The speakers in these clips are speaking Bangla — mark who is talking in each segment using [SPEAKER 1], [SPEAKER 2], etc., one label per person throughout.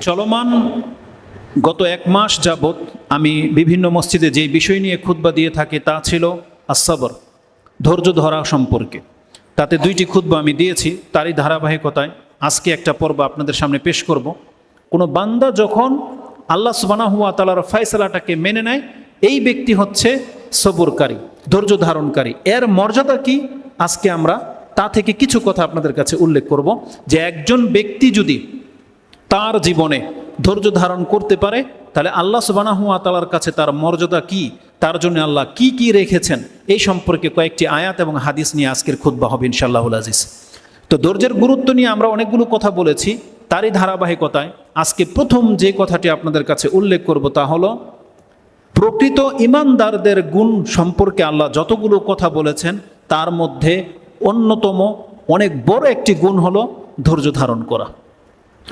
[SPEAKER 1] চলমান গত এক মাস যাবৎ আমি বিভিন্ন মসজিদে যে বিষয় নিয়ে খুতবা দিয়ে থাকি তা ছিল আসাবর ধৈর্য ধরা সম্পর্কে। তাতে দুইটি খুতবা আমি দিয়েছি, তারই ধারাবাহিকতায়। আজকে একটা পর্ব আপনাদের সামনে পেশ করব। কোনো বান্দা যখন আল্লাহ সুবানাহুয়া তালার ফয়সালাটাকে মেনে নেয়, এই ব্যক্তি হচ্ছে সবরকারী, ধৈর্য ধারণকারী। এর মর্যাদা কি? আজকে আমরা তা থেকে কিছু কথা আপনাদের কাছে উল্লেখ করব যে একজন ব্যক্তি যদি তার জীবনে ধৈর্য ধারণ করতে পারে, তাহলে আল্লাহ সুবানাহুয়া তালার কাছে তার মর্যাদা কি? তার জন্য আল্লাহ কি কি রেখেছেন? এই সম্পর্কে কয়েকটি আয়াত এবং হাদিস নিয়ে আজকের খুদ্া হবে ইনশাল্লাহুল আজিজ। তো ধৈর্যের গুরুত্ব নিয়ে আমরা অনেকগুলো কথা বলেছি, তারই ধারাবাহিকতায় আজকে প্রথম যে কথাটি আপনাদের কাছে উল্লেখ করব তা হলো, প্রকৃত ইমানদারদের গুণ সম্পর্কে আল্লাহ যতগুলো কথা বলেছেন, তার মধ্যে অন্যতম অনেক বড় একটি গুণ হলো ধৈর্য ধারণ করা।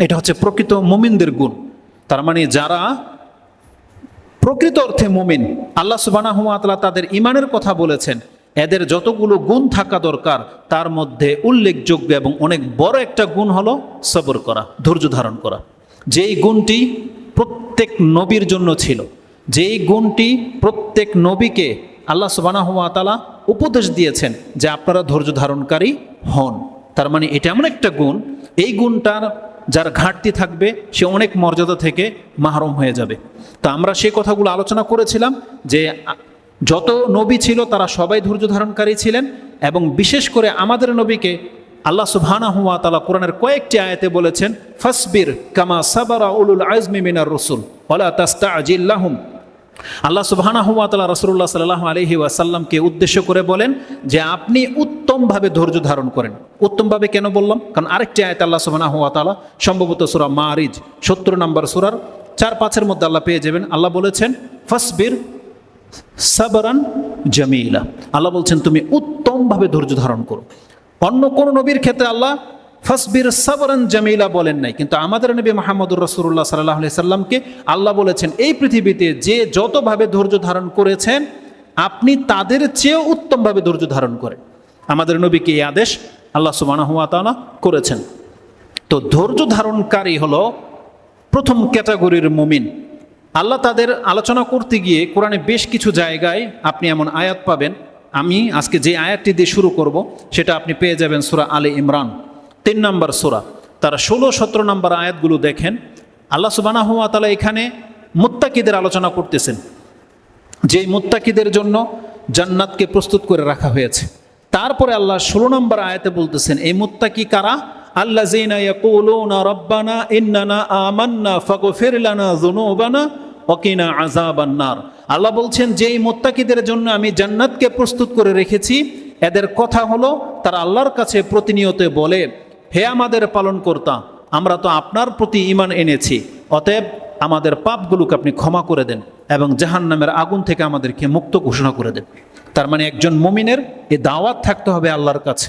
[SPEAKER 1] এটা হচ্ছে প্রকৃত মোমিনদের গুণ। তার মানে যারা প্রকৃত অর্থে মোমিন, আল্লাহ সুবানাহুমাতলা তাদের ইমানের কথা বলেছেন, এদের যতগুলো গুণ থাকা দরকার, তার মধ্যে উল্লেখযোগ্য এবং অনেক বড় একটা গুণ হলো সবর করা, ধৈর্য ধারণ করা। যেই গুণটি প্রত্যেক নবীর জন্য ছিল, যেই গুণটি প্রত্যেক নবীকে আল্লাহ সুবানাহুমাতালা উপদেশ দিয়েছেন যে আপনারা ধৈর্য ধারণকারী হন। তার মানে এটা এমন একটা গুণ, এই গুণটার যার ঘাটতি থাকবে, সে অনেক মর্যাদা থেকে মাহরুম হয়ে যাবে। তো আমরা সেই কথাগুলো আলোচনা করেছিলাম যে, যত নবী ছিল তারা সবাই ধৈর্য ধারণকারী ছিলেন এবং বিশেষ করে আমাদের নবীকে আল্লাহ সুবহানা হুয়া তালা কোরআনের কয়েকটি আয়াতে বলেছেন, ফসবির কামা সাবারা উলুল আজমি মিনার রসুল ওলা তাস্তা আজিল্লাহুম আল্লাহ সুবহানা হুয়া রসুল্লাহ সাল্লাহ আলহি ওয়াসাল্লামকে উদ্দেশ্য করে বলেন যে আপনি উত্তমভাবে ধৈর্য ধারণ করেন। উত্তমভাবে কেন বললাম? কারণ আরেকটি আয়ত আল্লাহ সুবহানা হুয়া সম্ভবত সুরা মারিজ সত্তর নম্বর সুরার চার পাঁচের মধ্যে আল্লাহ পেয়ে যাবেন। আল্লাহ বলেছেন, ফসবির সাবরান জামিলা। আল্লাহ বলছেন, তুমি উত্তমভাবে ধৈর্য ধারণ করো। অন্য কোন নবীর ক্ষেত্রে আল্লাহ ফসবির সাবরান জামিলা বলেন নাই। কিন্তু আমাদের নবী মাহমুদুর রসুল্লাহ সাল্লাহ সাল্লামকে আল্লাহ বলেছেন, এই পৃথিবীতে যে যতভাবে ধৈর্য ধারণ করেছেন, আপনি তাদের চেয়েও উত্তমভাবে ধৈর্য ধারণ করেন আমাদের নবীকে এই আদেশ আল্লাহ সুবানাহুয়াতালা করেছেন। তো ধৈর্য ধারণকারী হল প্রথম ক্যাটাগরির মুমিন। আল্লাহ তাদের আলোচনা করতে গিয়ে কোরআনে বেশ কিছু জায়গায় আপনি এমন আয়াত পাবেন। আমি আজকে যে আয়াতটি দিয়ে শুরু করব, সেটা আপনি পেয়ে যাবেন সুরা আলে ইমরান। তিন নম্বর সুরা। তারা ষোলো, সতেরো নম্বর আয়াতগুলো দেখেন। আল্লাহ সুবানা হুয়া তালা এখানে মুত্তাকিদের আলোচনা করতেছেন। যেই মুত্তাকিদের জন্য জান্নাতকে প্রস্তুত করে রাখা হয়েছে। তারপরে আল্লাহ ষোলো নম্বর আয়াতে বলতেছেন, এই মুত্তাকি কারা? আল্লাহ জিনা ইয়াকুলুনা রব্বানা ইন্নানা আমান্না ফাগফির লানা যুনুবানা ওকিনা আযাবান্নার আল্লাহ বলছেন, যেই মুত্তাকিদের জন্য আমি জান্নাতকে প্রস্তুত করে রেখেছি, এদের কথা হলো তারা আল্লাহর কাছে প্রতিনিয়ত বলে হে আমাদের পালন কর্তা আমরা তো আপনার প্রতি ইমান এনেছি, অতএব আমাদের পাপগুলোকে আপনি ক্ষমা করে দেন এবং জাহান নামের আগুন থেকে আমাদেরকে মুক্ত ঘোষণা করে দেন। তার মানে একজন মমিনের এ দাওয়াত থাকতে হবে আল্লাহর কাছে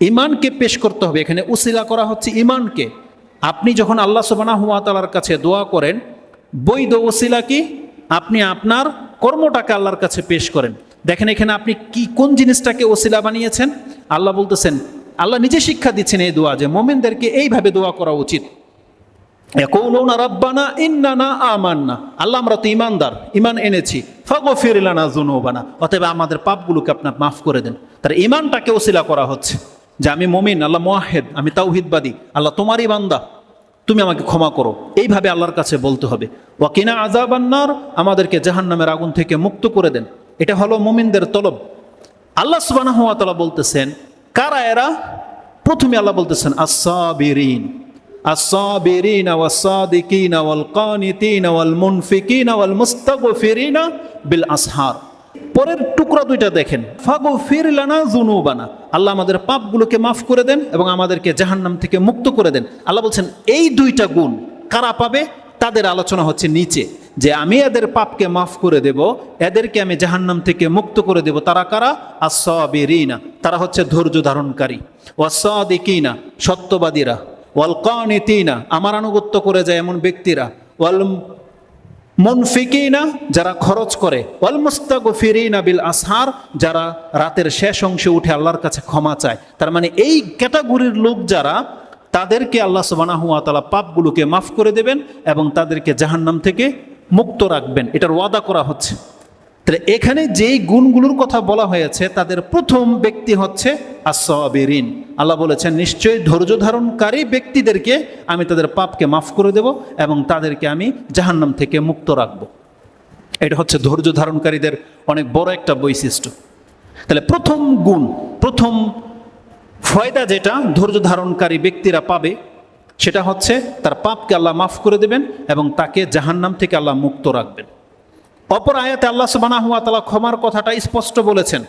[SPEAKER 1] ইমানকে পেশ করতে হবে। এখানে উসিলা করা হচ্ছে ইমানকে আপনি যখন আল্লাহ সুবানা হুয়া তালার কাছে দোয়া করেন, বৈধ ওসিলা কি? আপনি আপনার কর্মটাকে আল্লাহর কাছে পেশ করেন। দেখেন এখানে আপনি কি, কোন জিনিসটাকে ওসিলা বানিয়েছেন? আল্লাহ বলতেছেন আল্লাহ নিজে শিক্ষা দিচ্ছেন এই দোয়া যে মোমেনদেরকে এইভাবে দোয়া করা উচিত। ইয়াকুলুনা রাব্বানা ইন্নানা আমান্না। আল্লাহ, আমরা তো ইমানদার ইমান এনেছি। ফাগফির লানা যুনুবানা। অতএব আমাদের পাপগুলোকে আপনার মাফ করে দেন। তার ইমানটাকে ওসিলা করা হচ্ছে যে আমি মমিন, আল্লাহ মোয়াহেদ আমি তাওহিদবাদী, আল্লাহ তোমারই বান্দা, তুমি আমাকে ক্ষমা করো। এইভাবে আল্লাহর কাছে বলতে হবে। ওয়াকিনা আজাবান্নার আমাদেরকে জাহান্নামের আগুন থেকে মুক্ত করে দেন। এটা হলো মুমিনদের তলব। আল্লাহ সুবানা সুবাহ বলতেছেন কারা এরা? প্রথমে আল্লাহ বলতেছেন আসাবিরিন আসাবিরিন ওয়াসাদিকিন ওয়াল কানিতিন ওয়াল মুনফিকিন ওয়াল মুস্তাগফিরিন বিল আসহার পরের টুকরা দুইটা দেখেন ফাগো ফিরলানা জুনুবানা আল্লাহ আমাদের পাপগুলোকে মাফ করে দেন এবং আমাদেরকে জাহান্নাম থেকে মুক্ত করে দেন। আল্লাহ বলছেন, এই দুইটা গুণ কারা পাবে? তাদের আলোচনা হচ্ছে নিচে। যে আমি এদের পাপকে মাফ করে দেব, এদেরকে আমি জাহান্নাম থেকে মুক্ত করে দেব। তারা কারা? আসাবিরিনা তারা হচ্ছে ধৈর্য ধারণকারী। ওয়াসাদিকিনা সত্যবাদীরা। ওয়াল কানিতিনা আমার আনুগত্য করে যায় এমন ব্যক্তিরা। ওয়াল মুনফিকিনা যারা খরচ করে। ওয়াল মুস্তাগফিরিনা বিল আসহার, যারা রাতের শেষ অংশে উঠে আল্লাহর কাছে ক্ষমা চায়। তার মানে এই ক্যাটাগরির লোক যারা, তাদেরকে আল্লাহ সুবানাহু তালা পাপগুলোকে মাফ করে দেবেন এবং তাদেরকে জাহান্নাম থেকে মুক্ত রাখবেন, এটার ওয়াদা করা হচ্ছে। তাহলে এখানে যেই গুণগুলোর কথা বলা হয়েছে, তাদের প্রথম ব্যক্তি হচ্ছে আসবেরিন আল্লাহ বলেছেন, নিশ্চয়ই ধৈর্য ধারণকারী ব্যক্তিদেরকে আমি তাদের পাপকে মাফ করে দেব এবং তাদেরকে আমি জাহান্নাম থেকে মুক্ত রাখব। এটা হচ্ছে ধৈর্য ধারণকারীদের অনেক বড় একটা বৈশিষ্ট্য। তাহলে প্রথম গুণ, প্রথম ফয়দা যেটা, ধৈর্য ধারণকারী ব্যক্তিরা পাবে সেটা হচ্ছে তার পাপকে আল্লাহ মাফ করে দেবেন এবং তাকে জাহান্নাম থেকে আল্লাহ মুক্ত রাখবেন। অপর আয়াতে আল্লাহ সুবানাহু তাআলা ক্ষমার কথাটা স্পষ্ট বলেছেন।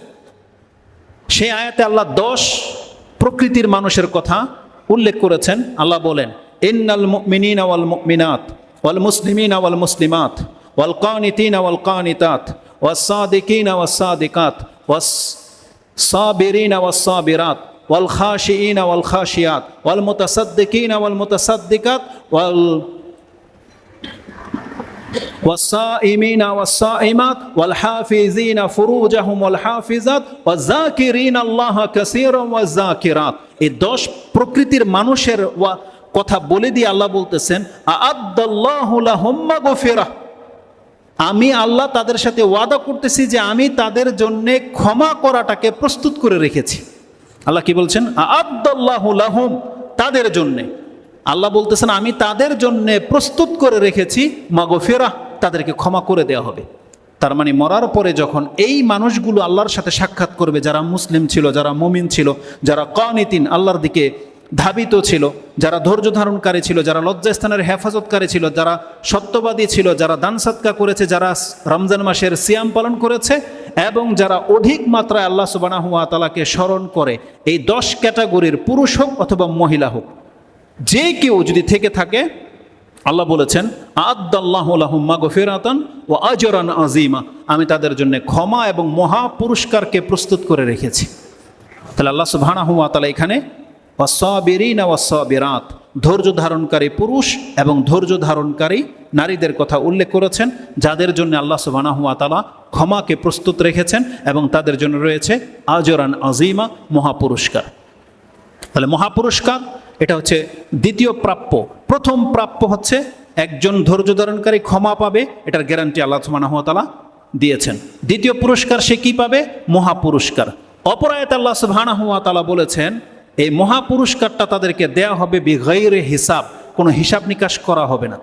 [SPEAKER 1] সেই আয়াতে আল্লাহ দশ প্রকৃতির মানুষের কথা উল্লেখ করেছেন। আল্লাহ বলেন, ইন্নাল মুমিনিন ওয়াল মুমিনাত, ওয়াল মুসলিমিন ওয়াল মুসলিমাত, ওয়াল কানিতিন ওয়াল কানিতাত, ওয়াস সাদিকিন ওয়াস সাবিরিন ওয়াস সাবিরাত। ওয়াল খাশিইন ওয়াল খাশিয়াত ওয়াল মুতাসাদ্দিকিন ওয়াল মুতাসাদ্দিকাত ওয়াল والصائمين والصائمات والحافظين فروجهم والحافظات والذاكرين الله كثيرا والذاكرات এই দশ প্রকৃতির মানুষের ওয়া- কথা বলে দিয়ে আল্লাহ বলতেছেন আদাল্লাহু লাহুম মাগফিরাহ আমি আল্লাহ তাদের সাথে ওয়াদা করতেছি যে আমি তাদের জন্য ক্ষমা করাটাকে প্রস্তুত করে রেখেছি আল্লাহ কি বলছেন? আদাল্লাহু লাহুম, তাদের জন্যে। আল্লাহ বলতেছেন, আমি তাদের জন্য প্রস্তুত করে রেখেছি মাগফেরা তাদেরকে ক্ষমা করে দেওয়া হবে। তার মানে মরার পরে যখন এই মানুষগুলো আল্লাহর সাথে সাক্ষাৎ করবে, যারা মুসলিম ছিল, যারা মমিন ছিল, যারা কনিতিন, আল্লাহর দিকে ধাবিত ছিল, যারা ধৈর্য ধারণকারী ছিল, যারা লজ্জাস্থানের হেফাজতকারী ছিল, যারা সত্যবাদী ছিল, যারা দান সৎকা করেছে, যারা রমজান মাসের সিয়াম পালন করেছে, এবং যারা অধিক মাত্রায় আল্লাহ সুবানাহু তালাকে স্মরণ করে, এই দশ ক্যাটাগরির পুরুষ হোক অথবা মহিলা হোক, যে কেউ যদি থেকে থাকে, আল্লাহ বলেছেন আদাল্লাহুম্মা গফিরাতান ও আজরান আজিমা আমি তাদের জন্য ক্ষমা এবং মহা পুরস্কারকে প্রস্তুত করে রেখেছি। তাহলে আল্লাহ সুবহানাহু ওয়া তাআলা এখানে ওয়াসাবিরাত ধৈর্য ধারণকারী পুরুষ এবং ধৈর্য ধারণকারী নারীদের কথা উল্লেখ করেছেন, যাদের জন্য আল্লাহ ওয়া ক্ষমাকে প্রস্তুত রেখেছেন এবং তাদের জন্য রয়েছে আজরান আজিমা মহাপুরস্কার। তাহলে মহাপুরস্কার, এটা হচ্ছে দ্বিতীয় প্রাপ্য। প্রথম প্রাপ্য হচ্ছে একজন ধৈর্য ধারণকারী ক্ষমা পাবে, এটার গ্যারান্টি আল্লাহ সুবাহ দিয়েছেন। দ্বিতীয় পুরস্কার সে কি পাবে? মহাপুরস্কার। অপরায়ত আল্লাহ সুবাহ তালা বলেছেন এই মহাপুরস্কারটা তাদেরকে দেয়া হবে বিগৈরে হিসাব। কোনো হিসাব নিকাশ করা হবে না।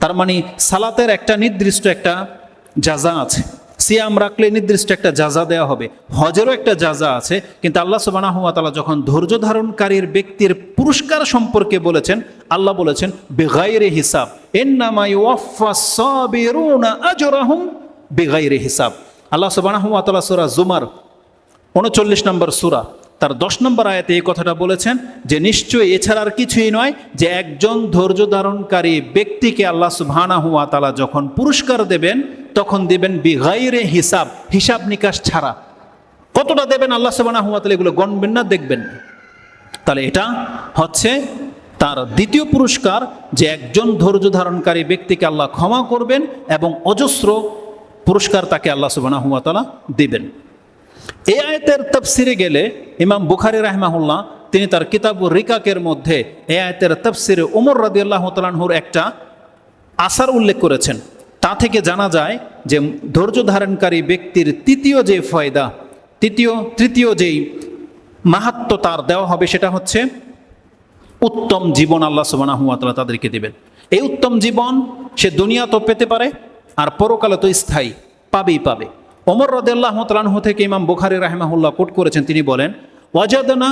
[SPEAKER 1] তার মানে সালাতের একটা নির্দিষ্ট একটা জাজা আছে। সিয়াম রাখলে নির্দিষ্ট একটা জাজা দেওয়া হবে। হজেরও একটা জাজা আছে। কিন্তু আল্লাহ সুবাহ যখন ধৈর্য ধারণকারীর ব্যক্তির পুরস্কার সম্পর্কে বলেছেন, আল্লাহ বলেছেন বেগাইরে হিসাব। এন্নামাই আজরাহুম বেগাইরে হিসাব। আল্লাহ সুবাহ সুরা জুমার উনচল্লিশ নম্বর সুরা তার দশ নম্বর আয়াতে এই কথাটা বলেছেন যে নিশ্চয়ই এছাড়া আর কিছুই নয় যে, একজন ধৈর্য ধারণকারী ব্যক্তিকে আল্লাহ সুবহানা হুয়া তালা যখন পুরস্কার দেবেন, তখন দেবেন বিগাইরে হিসাব হিসাব নিকাশ ছাড়া। কতটা দেবেন আল্লাহ সুবহানা হুয়া তালা এগুলো গণবেন না, দেখবেন? তাহলে এটা হচ্ছে তার দ্বিতীয় পুরস্কার যে, একজন ধৈর্য ধারণকারী ব্যক্তিকে আল্লাহ ক্ষমা করবেন এবং অজস্র পুরস্কার তাকে আল্লাহ তালা দিবেন। এই আয়তের তফসিরে গেলে ইমাম বুখারি রাহমাহুল্লাহ, তিনি তার কিতাব রিকাকের মধ্যে এ আয়তের তফসিরে উমর রাদিয়াল্লাহ তালানহুর একটা আসার উল্লেখ করেছেন। তা থেকে জানা যায় যে ধৈর্য ধারণকারী ব্যক্তির তৃতীয় যে ফয়দা, তৃতীয় তৃতীয় যেই মাহাত্ম তার দেওয়া হবে সেটা হচ্ছে উত্তম জীবন আল্লাহ সুবাহ তাদেরকে দেবেন। এই উত্তম জীবন সে দুনিয়া তো পেতে পারে আর পরকালে তো স্থায়ী, পাবেই পাবে। ওমর রদাল্লাহ তালাহু থেকে ইমাম বুখারি রাহমাহুল্লাহ কোট করেছেন। তিনি বলেন, ওয়াজাদনা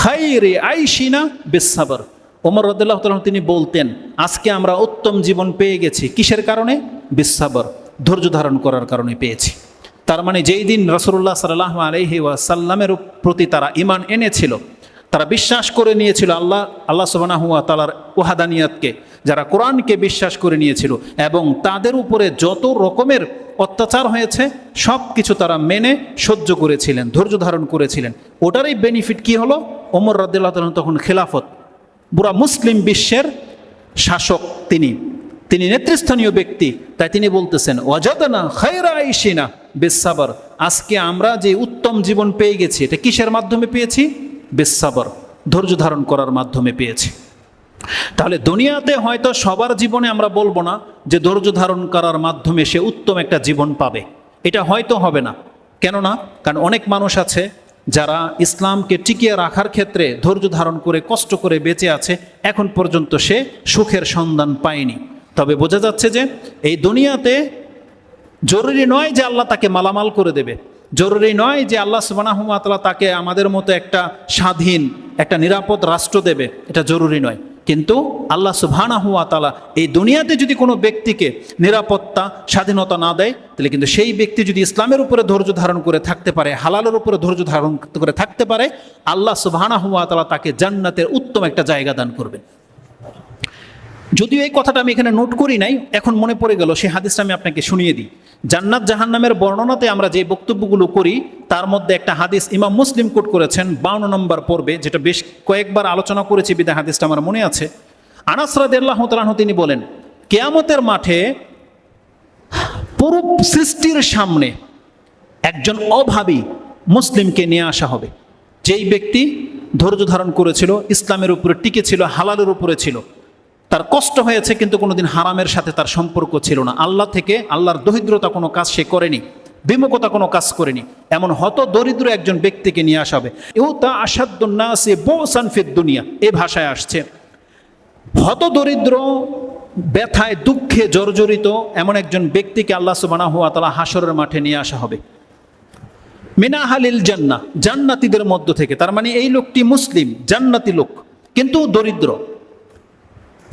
[SPEAKER 1] খাইরে আইসিনা বিসাবর ওমর রদাল্লাহ তালাহ তিনি বলতেন, আজকে আমরা উত্তম জীবন পেয়ে গেছি। কিসের কারণে? বিশ্বাবর ধৈর্য ধারণ করার কারণে পেয়েছি। তার মানে যেই দিন রসুল্লাহ সাল্লাহ আলহি ওয়াসাল্লামের প্রতি তারা ইমান এনেছিল, তারা বিশ্বাস করে নিয়েছিল আল্লাহ আল্লাহ সুবানাহুয়া তালার ওহাদানিয়াতকে যারা কোরআনকে বিশ্বাস করে নিয়েছিল এবং তাদের উপরে যত রকমের অত্যাচার হয়েছে, সব কিছু তারা মেনে সহ্য করেছিলেন, ধৈর্য ধারণ করেছিলেন। ওটারই বেনিফিট কি হলো? ওমর রদুল্লাহ তালন তখন খেলাফত। পুরা মুসলিম বিশ্বের শাসক তিনি। তিনি নেতৃস্থানীয় ব্যক্তি, তাই তিনি বলতেছেন অজাদানা খায়রা আইসিনা বেসাবর আজকে আমরা যে উত্তম জীবন পেয়ে গেছি, এটা কিসের মাধ্যমে পেয়েছি? বেসাবর ধৈর্য ধারণ করার মাধ্যমে পেয়েছি। তাহলে দুনিয়াতে হয়তো সবার জীবনে আমরা বলব না যে ধৈর্য ধারণ করার মাধ্যমে সে উত্তম একটা জীবন পাবে। এটা হয়তো হবে না। কেননা? কারণ অনেক মানুষ আছে যারা ইসলামকে টিকিয়ে রাখার ক্ষেত্রে ধৈর্য ধারণ করে, কষ্ট করে বেঁচে আছে, এখন পর্যন্ত সে সুখের সন্ধান পায়নি। তবে বোঝা যাচ্ছে যে এই দুনিয়াতে জরুরি নয় যে আল্লাহ তাকে মালামাল করে দেবে। জরুরি নয় যে আল্লাহ সুবানাহমাতলা তাকে আমাদের মতো একটা স্বাধীন, একটা নিরাপদ রাষ্ট্র দেবে। এটা জরুরি নয়। কিন্তু আল্লাহ সুবহানাহুয়াতালা এই দুনিয়াতে যদি কোনো ব্যক্তিকে নিরাপত্তা, স্বাধীনতা না দেয়, তাহলে কিন্তু সেই ব্যক্তি যদি ইসলামের উপরে ধৈর্য ধারণ করে থাকতে পারে, হালালের উপরে ধৈর্য ধারণ করে থাকতে পারে, আল্লাহ সুবহানাহুয়াতালা তাকে জান্নাতের উত্তম একটা জায়গা দান করবেন। যদিও এই কথাটা আমি এখানে নোট করি নাই, এখন মনে পড়ে গেল সেই হাদিসটা আমি আপনাকে শুনিয়ে দিই। জান্নাত জাহান্নামের বর্ণনাতে আমরা যে বক্তব্যগুলো করি, তার মধ্যে একটা হাদিস ইমাম মুসলিম কোট করেছেন, বাউন্ন নম্বর পর্বে, যেটা বেশ কয়েকবার আলোচনা করেছি বিদা হাদিসটা আমার মনে আছে। আনাসরাদ আল্লাহ তিনি বলেন, কেয়ামতের মাঠে পুরো সৃষ্টির সামনে একজন অভাবী মুসলিমকে নিয়ে আসা হবে। যেই ব্যক্তি ধৈর্য ধারণ করেছিল, ইসলামের উপরে টিকে ছিল, হালালের উপরে ছিল। তার কষ্ট হয়েছে কিন্তু কোনোদিন হারামের সাথে তার সম্পর্ক ছিল না। আল্লাহ থেকে আল্লাহর দরিদ্রতা কোনো কাজ সে করেনি, বিমুখতা কোনো কাজ করেনি। এমন হত দরিদ্র একজন ব্যক্তিকে নিয়ে আসা হবে। এও তা আসাদুন্নাসে বোসানফিদ দুনিয়া, এ ভাষায় আসছে। হত দরিদ্র, ব্যথায়, দুঃখে জর্জরিত এমন একজন ব্যক্তিকে আল্লাহ সুবানা হুয়া তালা হাসরের মাঠে নিয়ে আসা হবে। মিনাহালিল জান্না জান্নাতিদের মধ্য থেকে। তার মানে এই লোকটি মুসলিম, জান্নাতি লোক, কিন্তু দরিদ্র।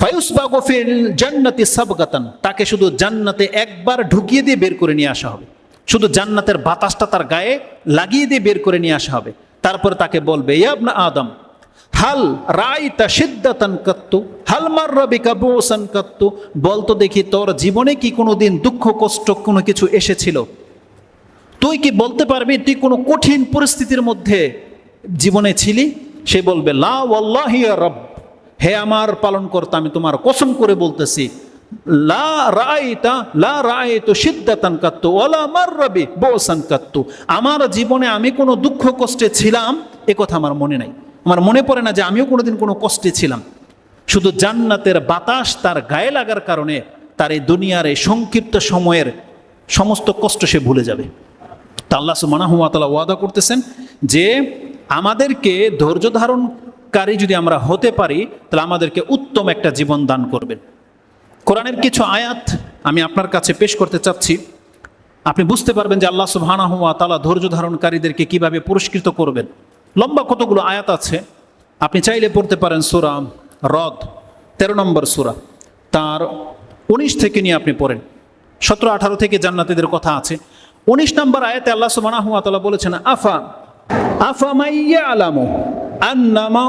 [SPEAKER 1] ফায়ুসবাগফিল জান্নাতি সাবগাতান, তাকে শুধু জান্নাতে একবার ঢুকিয়ে দিয়ে বের করে নিয়ে আসা হবে। শুধু জান্নাতের বাতাসটা তার গায়ে লাগিয়ে দিয়ে বের করে নিয়ে আসা হবে। তারপর তাকে বলবে ইয়াবনা আদম, হাল রাইতা সিদ্ধাতান কাত্তু, হাল মার রবি কাবুসান কাত্তু বলতো দেখি তোর জীবনে কি কোনো দিন দুঃখ, কষ্ট, কোনো কিছু এসেছিল? তুই কি বলতে পারবি তুই কোনো কঠিন পরিস্থিতির মধ্যে জীবনে ছিলি? সে বলবে, লা ওয়াল্লাহি ইয়া রব হে আমার পালন কর্তা আমি তোমার কসম করে বলতেছি, লা লা আমার জীবনে আমি কোনো দুঃখ কষ্টে ছিলাম, এ কথা আমার মনে নাই। আমার মনে পড়ে না যে আমিও কোনোদিন কোনো কষ্টে ছিলাম। শুধু জান্নাতের বাতাস তার গায়ে লাগার কারণে তার এই দুনিয়ার এই সংক্ষিপ্ত সময়ের সমস্ত কষ্ট সে ভুলে যাবে। তা আল্লাহ সুমানাহুয়াতালা ওয়াদা করতেছেন যে, আমাদেরকে ধৈর্য ধারণকারী যদি আমরা হতে পারি, তাহলে আমাদেরকে উত্তম একটা জীবন দান করবেন। কোরআনের কিছু আয়াত আমি আপনার কাছে পেশ করতে চাচ্ছি। আপনি বুঝতে পারবেন যে আল্লাহ সুবহানাহুয়া তালা ধৈর্য ধারণকারীদেরকে কীভাবে পুরস্কৃত করবেন। লম্বা কতগুলো আয়াত আছে? আপনি চাইলে পড়তে পারেন সুরা রদ, তেরো নম্বর সুরা। তার উনিশ থেকে নিয়ে আপনি পড়েন। সতেরো, আঠারো থেকে জান্নাতিদের কথা আছে। উনিশ নম্বর আয়াতে আল্লাহ সুবহানাহু বলেছেন, আফা আফা মাইয়া আলামু আন্নামা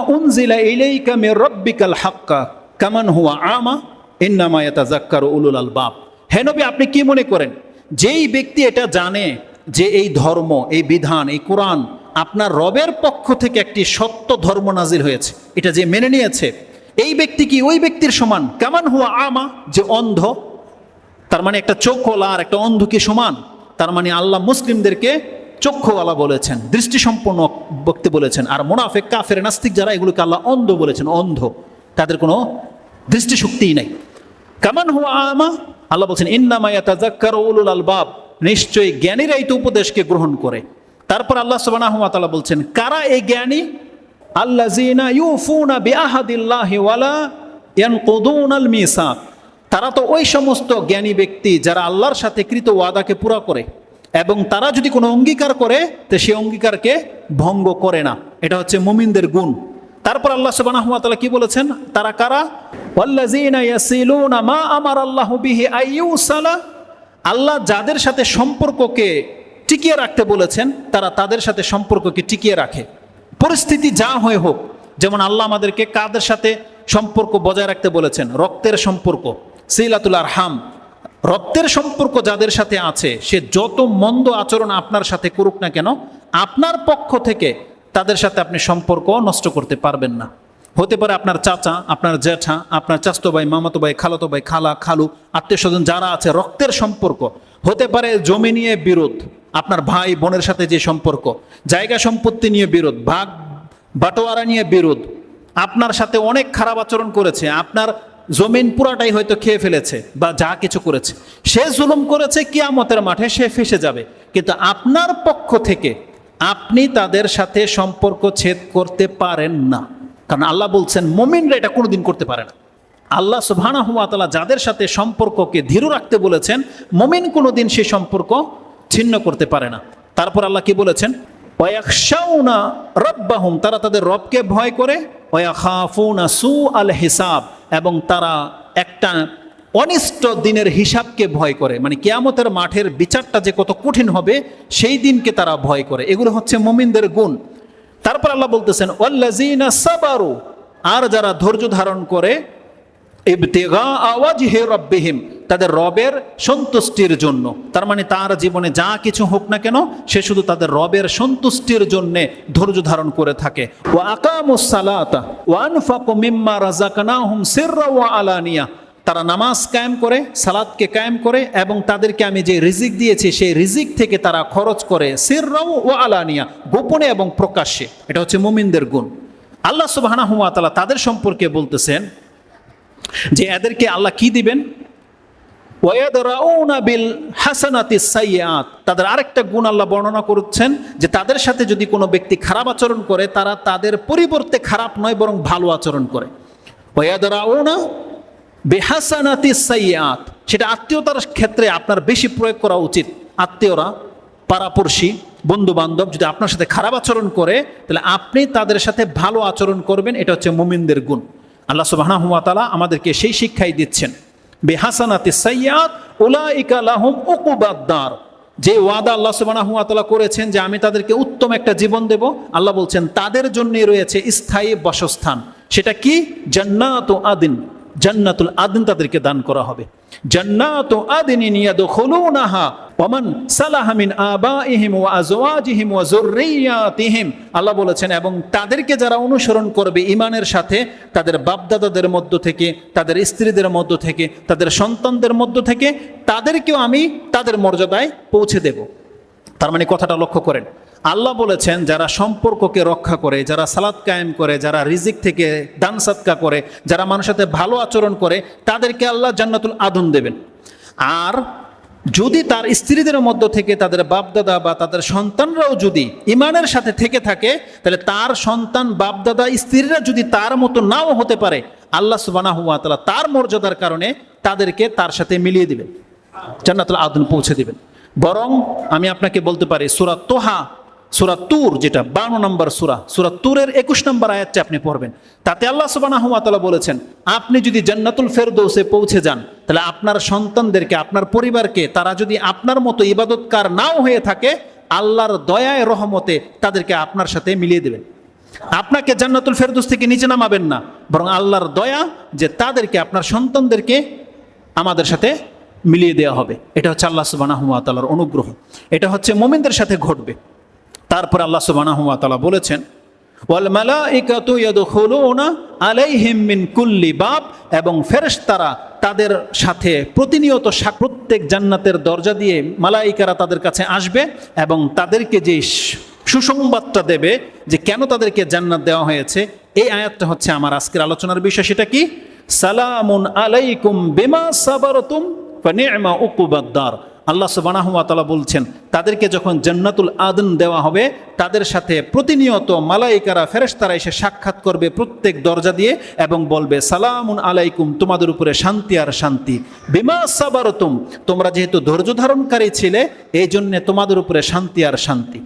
[SPEAKER 1] রাব্বিকাল হাক্কা, কামান হুয়া আমা আপনি কি মনে করেন? যেই ব্যক্তি এটা জানে যে এই ধর্ম, এই বিধান, এই কোরআন আপনার রবের পক্ষ থেকে একটি সত্য ধর্ম নাজির হয়েছে, এটা যে মেনে নিয়েছে, এই ব্যক্তি কি ওই ব্যক্তির সমান? কেমন হুয়া আমা, যে অন্ধ, তার মানে একটা চোখওয়ালা আর একটা অন্ধ কি সমান? তার মানে আল্লাহ মুসলিমদেরকে চক্ষুওয়ালা বলেছেন, দৃষ্টিসম্পন্ন ব্যক্তি বলেছেন, আর মোনাফেক, কাফের, নাস্তিক যারা এগুলোকে আল্লাহ অন্ধ বলেছেন, অন্ধ। তাদের কোনো দৃষ্টিশক্তিই নাই। কামান হুয়া আমা? আল্লাহ বলছেন ইন্নামায়া তাজাক্কার উলুল আলবাব। নিশ্চয়ই জ্ঞানীরা এই তো উপদেশকে গ্রহণ করে। তারপর আল্লাহ তাআলা বলছেন, কারা এই জ্ঞানী? আল্লাযিনা ইউফুনা বিআহাদিল্লাহি ওয়ালা ইয়ানকুদুনাল মিসাক। তারা তো ওই সমস্ত জ্ঞানী ব্যক্তি যারা আল্লাহর সাথে কৃত ওয়াদাকে পুরা করে। এবং তারা যদি কোনো অঙ্গীকার করে, তো সে অঙ্গীকারকে ভঙ্গ করে না। এটা হচ্ছে মুমিনদের গুণ। তারপর আল্লাহ ওয়া কি বলেছেন? তারা কারা? মা আমার আল্লাহু আল্লাহ যাদের সাথে সম্পর্ককে টিকিয়ে রাখতে বলেছেন, তারা তাদের সাথে সম্পর্ককে টিকিয়ে রাখে। পরিস্থিতি যা হয়ে হোক, যেমন আল্লাহ আমাদেরকে কাদের সাথে সম্পর্ক বজায় রাখতে বলেছেন? রক্তের সম্পর্ক, সিলাতুল আরহাম। রক্তের সম্পর্ক যাদের সাথে আছে, সে যত মন্দ আচরণ আপনার সাথে করুক না কেন, আপনার পক্ষ থেকে তাদের সাথে আপনি সম্পর্ক নষ্ট করতে পারবেন না। হতে পারে আপনার চাচা, আপনার জ্যাঠা, আপনার চাস্তো ভাই মামাতো ভাই খালাতো ভাই খালা, খালু আত্মীয় স্বজন যারা আছে, রক্তের সম্পর্ক। হতে পারে জমি নিয়ে বিরোধ, আপনার ভাই, বোনের সাথে যে সম্পর্ক, জায়গা সম্পত্তি নিয়ে বিরোধ ভাগ বাটোয়ারা নিয়ে বিরোধ। আপনার সাথে অনেক খারাপ আচরণ করেছে, আপনার জমিন পুরাটাই হয়তো খেয়ে ফেলেছে বা যা কিছু করেছে। সে জুলুম করেছে কিয়ামতের মাঠে, সে ফেসে যাবে। কিন্তু আপনার পক্ষ থেকে আপনি তাদের সাথে সম্পর্ক ছেদ করতে পারেন না। কারণ আল্লাহ বলছেন, মোমিনরা এটা কোনোদিন করতে পারে না। আল্লাহ সুবহানা হুয়াতালা যাদের সাথে সম্পর্ককে ধীর রাখতে বলেছেন, মোমিন কোনোদিন সে সম্পর্ক ছিন্ন করতে পারে না। তারপর আল্লাহ কি বলেছেন? ওয়াকশাউনা রব্বাহুম, তারা তাদের রবকে ভয় করে। ওয়াখাফুনা সু আল হিসাব, এবং তারা একটা অনিষ্ট দিনের হিসাবকে ভয় করে। মানে কেয়ামতের মাঠের বিচারটা যে কত কঠিন হবে, সেই দিনকে তারা ভয় করে। এগুলো হচ্ছে মুমিনদের গুণ। তারপর আল্লাহ বলতেছেন ওয়াল্লাজিনা সাবারু আর যারা ধৈর্য ধারণ করে ইবতেগা আওয়াজ হে রব্বিহিম তাদের রবের সন্তুষ্টির জন্য। তার মানে তার জীবনে যা কিছু হোক না কেন, সে শুধু তাদের রবের সন্তুষ্টির জন্যে ধৈর্য ধারণ করে থাকে। ও মিম্মা ওয়া আলানিয়া। তারা নামাজ কায়েম করে সালাদকে কায়েম করে এবং তাদেরকে আমি যে রিজিক দিয়েছি, সেই রিজিক থেকে তারা খরচ করে সিররাও ও আলানিয়া, গোপনে এবং প্রকাশ্যে। এটা হচ্ছে মুমিনদের গুণ। আল্লাহ তাআলা তাদের সম্পর্কে বলতেছেন যে এদেরকে আল্লাহ কি দিবেন? বিল হাসানাতি সাইয়াত তাদের আরেকটা গুণ আল্লাহ বর্ণনা করছেন যে তাদের সাথে যদি কোনো ব্যক্তি খারাপ আচরণ করে, তারা তাদের পরিবর্তে খারাপ নয়, বরং ভালো আচরণ করে। ওয়াদারাউনা বেহাসানাতি সাইয়াত সেটা আত্মীয়তার ক্ষেত্রে আপনার বেশি প্রয়োগ করা উচিত। আত্মীয়রা, পাড়াপড়শি বন্ধু বান্ধব যদি আপনার সাথে খারাপ আচরণ করে, তাহলে আপনি তাদের সাথে ভালো আচরণ করবেন। এটা হচ্ছে মুমিনদের গুণ। আল্লাহ তাআলা আমাদেরকে সেই শিক্ষাই দিচ্ছেন। বেহাসানাতি ওলা উলাইকা লাহুম উকুবাদ্দার যে ওয়াদা আল্লাহ সুবাহ করেছেন যে আমি তাদেরকে উত্তম একটা জীবন দেব, আল্লাহ বলছেন, তাদের জন্যে রয়েছে স্থায়ী বাসস্থান। সেটা কি? জান্নাত আদিন। জান্নাতুল আদিন তাদেরকে দান করা হবে। জান্নাতু আদিনিন ইয়াদখুলুনাহা ওয়ামান সালাহা মিন আবাইহিম ওয়া আজওয়াজিহিম ওয়া যুররিয়াতিহিম। আল্লাহ বলেছেন, এবং তাদেরকে যারা অনুসরণ করবে ঈমানের সাথে, তাদের বাপদাদাদের মধ্য থেকে, তাদের স্ত্রীদের মধ্য থেকে, তাদের সন্তানদের মধ্য থেকে, তাদেরকেও আমি তাদের মর্যাদায় পৌঁছে দেব। তার মানে কথাটা লক্ষ্য করেন। আল্লাহ বলেছেন, যারা সম্পর্ককে রক্ষা করে, যারা সালাদ কায়েম করে, যারা রিজিক থেকে দান সাদকা করে, যারা মানুষের সাথে ভালো আচরণ করে, তাদেরকে আল্লাহ জান্নাতুল আদন দেবেন। আর যদি তার স্ত্রীদের মধ্য থেকে তাদের বাপদাদা বা তাদের সন্তানরাও যদি ইমানের সাথে থেকে থাকে, তাহলে তার সন্তান, বাপদাদা, স্ত্রীরা যদি তার মতো নাও হতে পারে, আল্লাহ সুবানাহু ওয়া তাআলা তার মর্যাদার কারণে তাদেরকে তার সাথে মিলিয়ে দিবেন, জান্নাতুল আদন পৌঁছে দিবেন। বরং আমি আপনাকে বলতে পারি, সুরা তোহা সুরা তুর যেটা বান্ন নম্বর সুরা সুরা তুরের একুশ নম্বর আয়াতটা আপনি পড়বেন। তাতে আল্লাহ সুবাহ বলেছেন, আপনি যদি জান্নাতুল ফেরদৌসে পৌঁছে যান, তাহলে আপনার সন্তানদেরকে, আপনার পরিবারকে, তারা যদি আপনার মতো ইবাদতকার নাও হয়ে থাকে, আল্লাহর দয়ায় রহমতে তাদেরকে আপনার সাথে মিলিয়ে দেবেন। আপনাকে জান্নাতুল ফেরদৌস থেকে নিচে নামাবেন না, বরং আল্লাহর দয়া যে তাদেরকে, আপনার সন্তানদেরকে আমাদের সাথে মিলিয়ে দেওয়া হবে। এটা হচ্ছে আল্লাহ সুবাহ তালার অনুগ্রহ। এটা হচ্ছে মোমিনদের সাথে ঘটবে। তারপর আল্লাহ তাআলা বলেছেন, ওয়াল মালাইকাতু ইয়াদখুলুনা আলাইহিম মিন কুল্লি বাব এবং ফেরেশতারা তাদের সাথে প্রতিনিয়ত প্রত্যেক জান্নাতের দরজা দিয়ে মালাইকারা তাদের কাছে আসবে এবং তাদেরকে যে সুসংবাদটা দেবে যে কেন তাদেরকে জান্নাত দেওয়া হয়েছে, এই আয়াতটা হচ্ছে আমার আজকের আলোচনার বিষয়। সেটা কি? সালামুন আলাইকুম বিমা সাবারতুম ফানি'মা উকুবাদ্দার আল্লাহ ওয়া বলছেন, তাদেরকে যখন জান্নাতুল আদন দেওয়া হবে, তাদের সাথে প্রতিনিয়ত মালাইকারা ফেরেস্তারা এসে সাক্ষাৎ করবে প্রত্যেক দরজা দিয়ে এবং বলবে, সালামুন আলাইকুম, তোমাদের উপরে শান্তি আর শান্তি। বিমা সাবারতুম, তোমরা যেহেতু ধৈর্য ধারণকারী ছিলে, এই জন্যে তোমাদের উপরে শান্তি আর শান্তি।